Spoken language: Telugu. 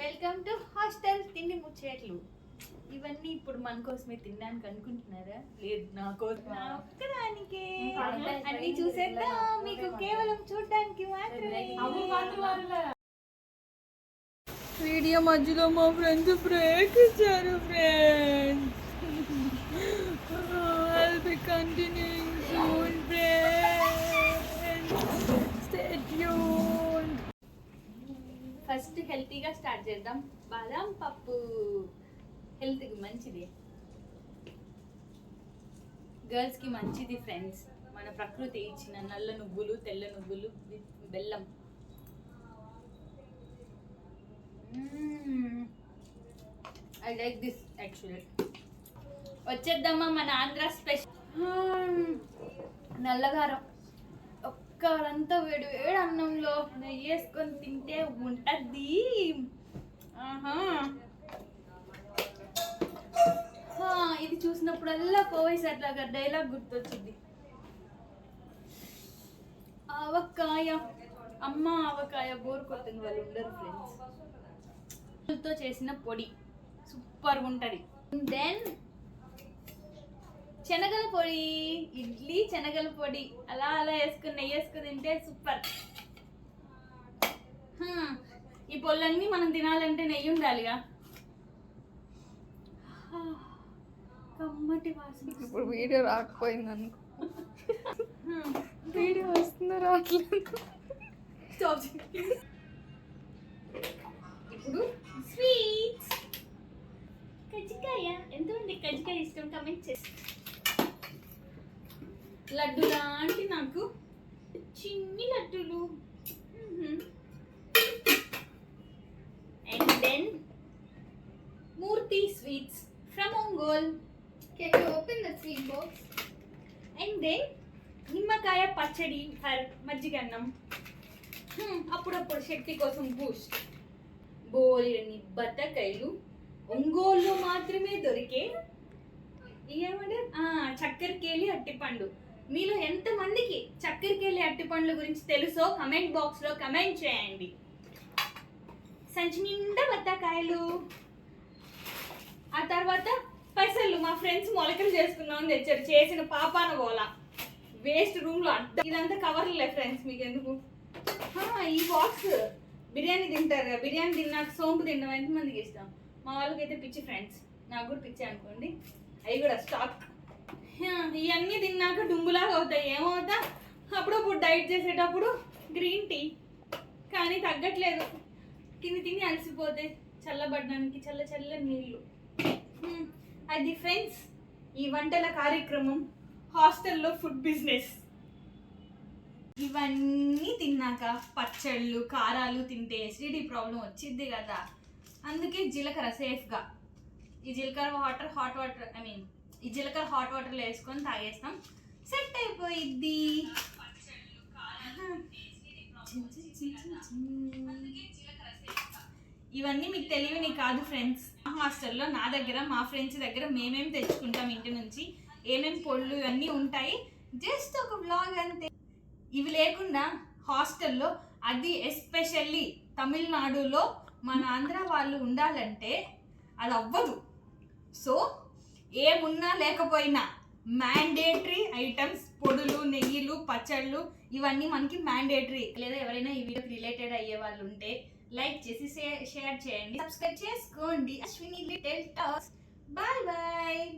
వెల్కమ్ టు హాస్టల్ తిండి ముచ్చేట్లు. ఇవన్నీ ఇప్పుడు మన కోసమే తినడానికి అనుకుంటున్నారా? లేదు నా కోసం నా ఒక్కదానికే. అన్ని చూసేద్దాం. మీకు కేవలం చూడడానికి మాత్రమే. వీడియో మధ్యలో మా ఫ్రెండ్స్ బ్రేక్ ఇచ్చారు ఫ్రెండ్స్ I'll be ఫస్ట్ హెల్తీగా స్టార్ట్ చేద్దాం. బాదం పప్పు. హెల్త్కి మంచిది. గర్ల్స్కి మంచిది ఫ్రెండ్స్. మన ప్రకృతి ఇచ్చిన నల్ల నువ్వులు తెల్ల నువ్వులు విత్ బెల్లం ఐ లైక్ దిస్ యాక్చువల్లీ వచ్చేద్దామా మన ఆంధ్ర స్పెషల్ నల్లగారం. ఒక్కరంతా వేడి వేడి అన్నంలో నెయ్యి వేసుకొని తింటే ఉంటుంది. ఆహా. ఇది చూసినప్పుడల్లా కోవైస్ అట్లాగా డైలాగ్ గుర్తొచ్చింది. ఆవకాయ అమ్మ ఆవకాయ బోర్ కొట్టిన వాళ్ళు ఉండరు ఫ్రెండ్స్తో చేసిన పొడి. సూపర్గా ఉంటుంది దెన్ శనగల పొడి ఇడ్లీ శనగల పొడి. అలా అలా వేసుకుని నెయ్యి వేసుకుని తింటే సూపర్. ఈ పొల్లన్నీ మనం తినాలంటే నెయ్యి ఉండాలిగా. కమ్మటి వాసన. ఇప్పుడు వీడియో రాకపోయింది అనుకో. వీడియో వస్తుందో రావట్లేదు. ఇప్పుడు స్వీట్స్ కజ్జికాయ. ఎంతమంది కజ్జికాయ ఇష్టం? కమెంట్ చేసి. లడ్డు లాంటి నాకు చిన్ని లడ్డులు. And then Murthy sweets from Ongole. Can you open the sweet box? And then నిమ్మకాయ పచ్చడి ఫర్ మజ్జిగన్నం. అప్పుడప్పుడు శక్తి కోసం బూస్ట్. బోలిని బత్తకాయలు ఒంగోలులో మాత్రమే దొరికే. ఏమంటారు? ఆ, చక్కెరకేళి అట్టిపండు. మీలో ఎంతమందికి చక్కెరకేళి అట్టిపండ్ల గురించి తెలుసో కమెంట్ బాక్స్లో కమెంట్ చేయండి. సంచి నిండా బత్తాకాయలు. ఆ తర్వాత పైసలు మా ఫ్రెండ్స్ మొలకలు చేసుకుందామని తెచ్చారు. చేసిన పాపాన పోలా వేస్ట్ రూమ్లో అడ్డ ఇదంతా కవర్లే ఫ్రెండ్స్ మీకు ఎందుకు ఈ బాక్స్ బిర్యానీ తింటారు కదా బిర్యానీ తిన్నాక సోంపు తినడం ఎంతమందికి ఇష్టం? మా వాళ్ళకైతే పిచ్చి ఫ్రెండ్స్. నాకు కూడా పిచ్చి అనుకోండి. అవి కూడా స్టాక్. ఇవన్నీ తిన్నాక డుంబులాగా అవుతాయి. ఏమవుతా? అప్పుడప్పుడు డైట్ చేసేటప్పుడు గ్రీన్ టీ. కానీ తగ్గట్లేదు. తిని తిని అలసిపోతే చల్లబడడానికి చల్ల చల్ల నీళ్ళు. అది ఫ్రెండ్స్ ఈ వంటల కార్యక్రమం హాస్టల్లో ఫుడ్ బిజినెస్. ఇవన్నీ తిన్నాక పచ్చళ్ళు కారాలు తింటే ఎసిడిటీ ప్రాబ్లం వచ్చింది కదా. అందుకే జీలకర్ర సేఫ్గా ఈ జీలకర్ర water hot water I mean ఈ జీలకర్ర హాట్ వాటర్లో వేసుకొని తాగేస్తాం. సెట్ అయిపోయిద్ది. ఇవన్నీ మీకు తెలివిని కాదు ఫ్రెండ్స్ మా హాస్టల్లో నా దగ్గర మా ఫ్రెండ్స్ దగ్గర మేమేం తెచ్చుకుంటాం ఇంటి నుంచి? ఏమేం పొళ్ళు ఇవన్నీ ఉంటాయి? జస్ట్ ఒక బ్లాగ్ అంతే. ఇవి లేకుండా హాస్టల్లో అది ఎస్పెషల్లీ తమిళనాడులో మన ఆంధ్ర వాళ్ళు ఉండాలంటే అది అవ్వదు. సో ఏమున్నా లేకపోయినా మ్యాండేటరీ ఐటమ్స్ పొడులు నెయ్యిలు పచ్చళ్ళు ఇవన్నీ మనకి మ్యాండేటరీ. లేదా ఎవరైనా ఈ వీడియోకి రిలేటెడ్ అయ్యే వాళ్ళు ఉంటే లైక్ చేసి షేర్ చేయండి. సబ్స్క్రైబ్ చేసుకోండి. Ashwini little talks. Bye bye.